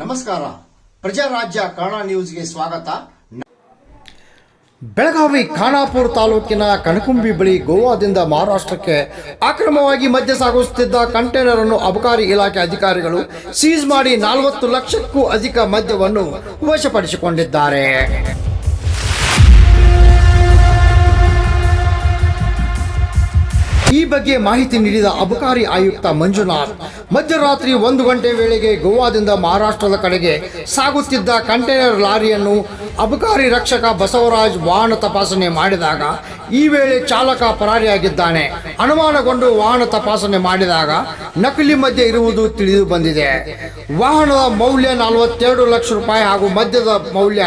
ನಮಸ್ಕಾರ. ಪ್ರಜಾರಾಜ್ಯ ಕನ್ನಡ ನ್ಯೂಸ್ಗೆ ಸ್ವಾಗತ. ಬೆಳಗಾವಿ ಖಾನಾಪುರ ತಾಲೂಕಿನ ಕಣಕುಂಬಿ ಬಳಿ ಗೋವಾದಿಂದ ಮಹಾರಾಷ್ಟ್ರಕ್ಕೆ ಅಕ್ರಮವಾಗಿ ಮದ್ಯ ಸಾಗಿಸುತ್ತಿದ್ದ ಕಂಟೈನರ್ ಅನ್ನು ಅಬಕಾರಿ ಇಲಾಖೆ ಅಧಿಕಾರಿಗಳು ಸೀಜ್ ಮಾಡಿ ನಲವತ್ತು ಲಕ್ಷಕ್ಕೂ ಅಧಿಕ ಮದ್ಯವನ್ನು ವಶಪಡಿಸಿಕೊಂಡಿದ್ದಾರೆ. ಈ ಬಗ್ಗೆ ಮಾಹಿತಿ ನೀಡಿದ ಅಬಕಾರಿ ಆಯುಕ್ತ ಮಂಜುನಾಥ್, ಮಧ್ಯರಾತ್ರಿ ಒಂದು ಗಂಟೆ ವೇಳೆಗೆ ಗೋವಾದಿಂದ ಮಹಾರಾಷ್ಟ್ರದ ಕಡೆಗೆ ಸಾಗುತ್ತಿದ್ದ ಕಂಟೈನರ್ ಲಾರಿಯನ್ನು ಅಬಕಾರಿ ರಕ್ಷಕ ಬಸವರಾಜ್ ವಾಹನ ತಪಾಸಣೆ ಮಾಡಿದಾಗ, ಈ ವೇಳೆ ಚಾಲಕ ಪರಾರಿಯಾಗಿದ್ದಾನೆ. ಅನುಮಾನಗೊಂಡು ವಾಹನ ತಪಾಸಣೆ ಮಾಡಿದಾಗ ನಕಲಿ ಮದ್ಯ ಇರುವುದು ತಿಳಿದು ಬಂದಿದೆ. ವಾಹನದ ಮೌಲ್ಯ ನಲವತ್ತೆರಡು ಲಕ್ಷ ರೂಪಾಯಿ ಹಾಗೂ ಮದ್ಯದ ಮೌಲ್ಯ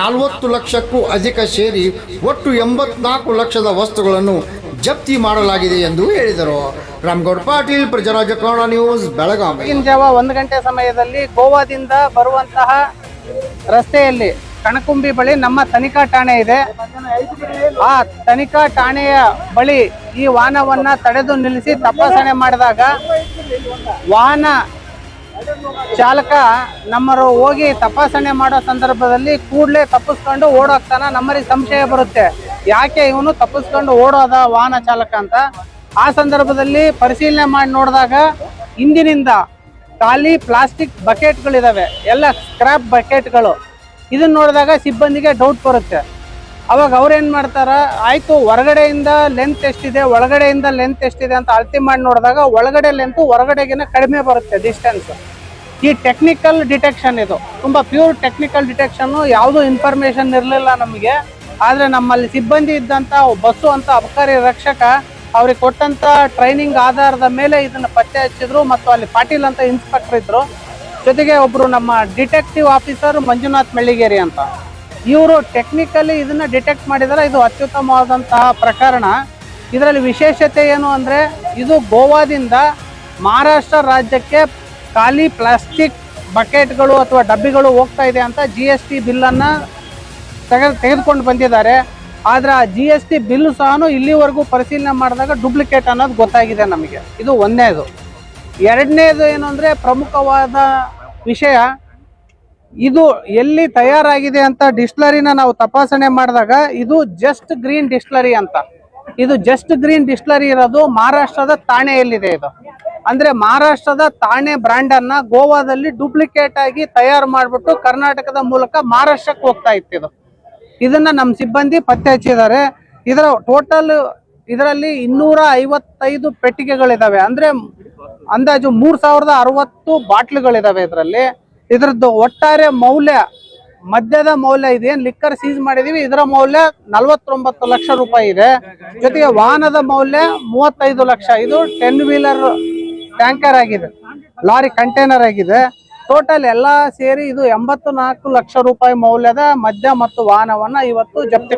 ನಲವತ್ತು ಲಕ್ಷಕ್ಕೂ ಅಧಿಕ ಸೇರಿ ಒಟ್ಟು ಎಂಬತ್ನಾಲ್ಕು ಲಕ್ಷದ ವಸ್ತುಗಳನ್ನು ಜಪ್ತಿ ಮಾಡಲಾಗಿದೆ ಎಂದು ಹೇಳಿದರು. ರಾಮಗೌಡ ಪಾಟೀಲ್ ಕನ್ನಡ ನ್ಯೂಸ್, ಬೆಳಗಾವಿ. ಜಾವ ಒಂದು ಗಂಟೆ ಸಮಯದಲ್ಲಿ ಗೋವಾದಿಂದ ಬರುವಂತಹ ರಸ್ತೆಯಲ್ಲಿ ಕಣಕುಂಬಿ ಬಳಿ ನಮ್ಮ ತನಿಖಾ ಠಾಣೆ ಇದೆ. ಆ ತನಿಖಾ ಠಾಣೆಯ ಬಳಿ ಈ ವಾಹನವನ್ನ ತಡೆದು ನಿಲ್ಲಿಸಿ ತಪಾಸಣೆ ಮಾಡಿದಾಗ ವಾಹನ ಚಾಲಕ ನಮ್ಮರು ಹೋಗಿ ತಪಾಸಣೆ ಮಾಡೋ ಸಂದರ್ಭದಲ್ಲಿ ಕೂಡಲೇ ತಪ್ಪಿಸ್ಕೊಂಡು ಓಡೋಗ್ತಾನ. ನಮ್ಮರಿಗೆ ಸಂಶಯ ಬರುತ್ತೆ. ಯಾಕೆ ಇವನು ತಪ್ಪಿಸ್ಕೊಂಡು ಓಡೋದ ವಾಹನ ಚಾಲಕ ಅಂತ? ಆ ಸಂದರ್ಭದಲ್ಲಿ ಪರಿಶೀಲನೆ ಮಾಡಿ ನೋಡಿದಾಗ ಹಿಂದಿನಿಂದ ಖಾಲಿ ಪ್ಲಾಸ್ಟಿಕ್ ಬಕೆಟ್ಗಳಿದಾವೆ, ಎಲ್ಲ ಸ್ಕ್ರಾಪ್ ಬಕೆಟ್ಗಳು. ಇದನ್ನ ನೋಡಿದಾಗ ಸಿಬ್ಬಂದಿಗೆ ಡೌಟ್ ಬರುತ್ತೆ. ಅವಾಗ ಅವ್ರೇನು ಮಾಡ್ತಾರೆ, ಆಯಿತು, ಹೊರಗಡೆಯಿಂದ ಲೆಂತ್ ಎಷ್ಟಿದೆ, ಒಳಗಡೆಯಿಂದ ಲೆಂತ್ ಎಷ್ಟಿದೆ ಅಂತ ಅಳತೆ ಮಾಡಿ ನೋಡಿದಾಗ ಒಳಗಡೆ ಲೆಂತ್ ಹೊರಗಡೆಗಿನ ಕಡಿಮೆ ಬರುತ್ತೆ ಡಿಸ್ಟೆನ್ಸ್ ಈ ಟೆಕ್ನಿಕಲ್ ಡಿಟೆಕ್ಷನ್ ಇದು. ತುಂಬಾ ಪ್ಯೂರ್ ಟೆಕ್ನಿಕಲ್ ಡಿಟೆಕ್ಷನ್ ಯಾವುದು ಇನ್ಫಾರ್ಮೇಷನ್ ಇರಲಿಲ್ಲ ನಮಗೆ. ಆದ್ರೆ ನಮ್ಮಲ್ಲಿ ಸಿಬ್ಬಂದಿ ಇದ್ದಂತ, ಬಸ್ಸು ಅಂತ ಅಬಕಾರಿ ರಕ್ಷಕ ಅವ್ರಿಗೆ ಕೊಟ್ಟಂತ ಟ್ರೈನಿಂಗ್ ಆಧಾರದ ಮೇಲೆ ಇದನ್ನು ಪತ್ತೆ ಹಚ್ಚಿದ್ರು ಮತ್ತು ಅಲ್ಲಿ ಪಾಟೀಲ್ ಅಂತ ಇನ್ಸ್ಪೆಕ್ಟರ್ ಇದ್ದರು ಜೊತೆಗೆ ಒಬ್ರು ನಮ್ಮ ಡಿಟೆಕ್ಟಿವ್ ಆಫೀಸರ್ ಮಂಜುನಾಥ್ ಮೆಳ್ಳಿಗೇರಿ ಅಂತ. ಇವರು ಟೆಕ್ನಿಕಲಿ ಇದನ್ನು ಡಿಟೆಕ್ಟ್ ಮಾಡಿದರೆ. ಇದು ಅತ್ಯುತ್ತಮವಾದಂತಹ ಪ್ರಕರಣ. ಇದರಲ್ಲಿ ವಿಶೇಷತೆ ಏನು ಅಂದರೆ, ಇದು ಗೋವಾದಿಂದ ಮಹಾರಾಷ್ಟ್ರ ರಾಜ್ಯಕ್ಕೆ ಖಾಲಿ ಪ್ಲಾಸ್ಟಿಕ್ ಬಕೆಟ್ಗಳು ಅಥವಾ ಡಬ್ಬಿಗಳು ಹೋಗ್ತಾ ಇದೆ ಅಂತ ಜಿ ಎಸ್ ಟಿ ಬಿಲ್ಲನ್ನು ತೆಗೆ ತೆಗೆದುಕೊಂಡು ಬಂದಿದ್ದಾರೆ. ಆದ್ರೆ ಆ ಜಿ ಎಸ್ ಟಿ ಬಿಲ್ ಸಹ ಇಲ್ಲಿವರೆಗೂ ಪರಿಶೀಲನೆ ಮಾಡಿದಾಗ ಡೂಪ್ಲಿಕೇಟ್ ಅನ್ನೋದು ಗೊತ್ತಾಗಿದೆ ನಮಗೆ. ಇದು ಒಂದನೇದು ಎರಡನೇದು ಏನು ಅಂದರೆ ಪ್ರಮುಖವಾದ ವಿಷಯ, ಇದು ಎಲ್ಲಿ ತಯಾರಾಗಿದೆ ಅಂತ ಡಿಸ್ಟ್ಲರಿನ ನಾವು ತಪಾಸಣೆ ಮಾಡಿದಾಗ ಇದು ಜಸ್ಟ್ ಗ್ರೀನ್ ಡಿಸ್ಟ್ಲರಿ ಅಂತ. ಇದು ಜಸ್ಟ್ ಗ್ರೀನ್ ಡಿಸ್ಟ್ಲರಿ ಇರೋದು ಮಹಾರಾಷ್ಟ್ರದ ತಾಣೆಯಲ್ಲಿದೆ ಇದು. ಅಂದ್ರೆ ಮಹಾರಾಷ್ಟ್ರದ ತಾಣೆ ಬ್ರ್ಯಾಂಡ್ ಗೋವಾದಲ್ಲಿ ಡೂಪ್ಲಿಕೇಟ್ ಆಗಿ ತಯಾರು ಮಾಡಿಬಿಟ್ಟು ಕರ್ನಾಟಕದ ಮೂಲಕ ಮಹಾರಾಷ್ಟ್ರಕ್ಕೆ ಹೋಗ್ತಾ ಇತ್ತು ಇದು. ಇದನ್ನ ನಮ್ಮ ಸಿಬ್ಬಂದಿ ಪತ್ತೆ ಹಚ್ಚಿದ್ದಾರೆ. ಇದರ ಟೋಟಲ್ ಇದರಲ್ಲಿ ಇನ್ನೂರ ಐವತ್ತೈದು ಪೆಟ್ಟಿಗೆಗಳಿದಾವೆ. ಅಂದ್ರೆ ಅಂದಾಜು ಮೂರ್ ಸಾವಿರದ ಅರವತ್ತು ಬಾಟ್ಲುಗಳಿದಾವೆ ಇದರಲ್ಲಿ. ಇದರದ್ದು ಒಟ್ಟಾರೆ ಮೌಲ್ಯ, ಮದ್ಯದ ಮೌಲ್ಯ ಇದೇನ್ ಲಿಕ್ಕರ್ ಸೀಸ್ ಮಾಡಿದೀವಿ. ಇದರ ಮೌಲ್ಯ ನಲವತ್ತೊಂಬತ್ತು ಲಕ್ಷ ರೂಪಾಯಿ ಇದೆ. ಜೊತೆಗೆ ವಾಹನದ ಮೌಲ್ಯ ಮೂವತ್ತೈದು ಲಕ್ಷ. ಇದು ಟೆನ್ ವೀಲರ್ ಟ್ಯಾಂಕರ್ ಆಗಿದೆ. ಲಾರಿ ಕಂಟೈನರ್ ಆಗಿದೆ. ಟೋಟಲ್ ಎಲ್ಲಾ ಸೇರಿ ಇದು ಎಂಬತ್ತು ನಾಲ್ಕು ಲಕ್ಷ ರೂಪಾಯಿ ಮೌಲ್ಯದ ಮದ್ಯ ಮತ್ತು ವಾಹನವನ್ನ ಇವತ್ತು ಜಪ್ತಿ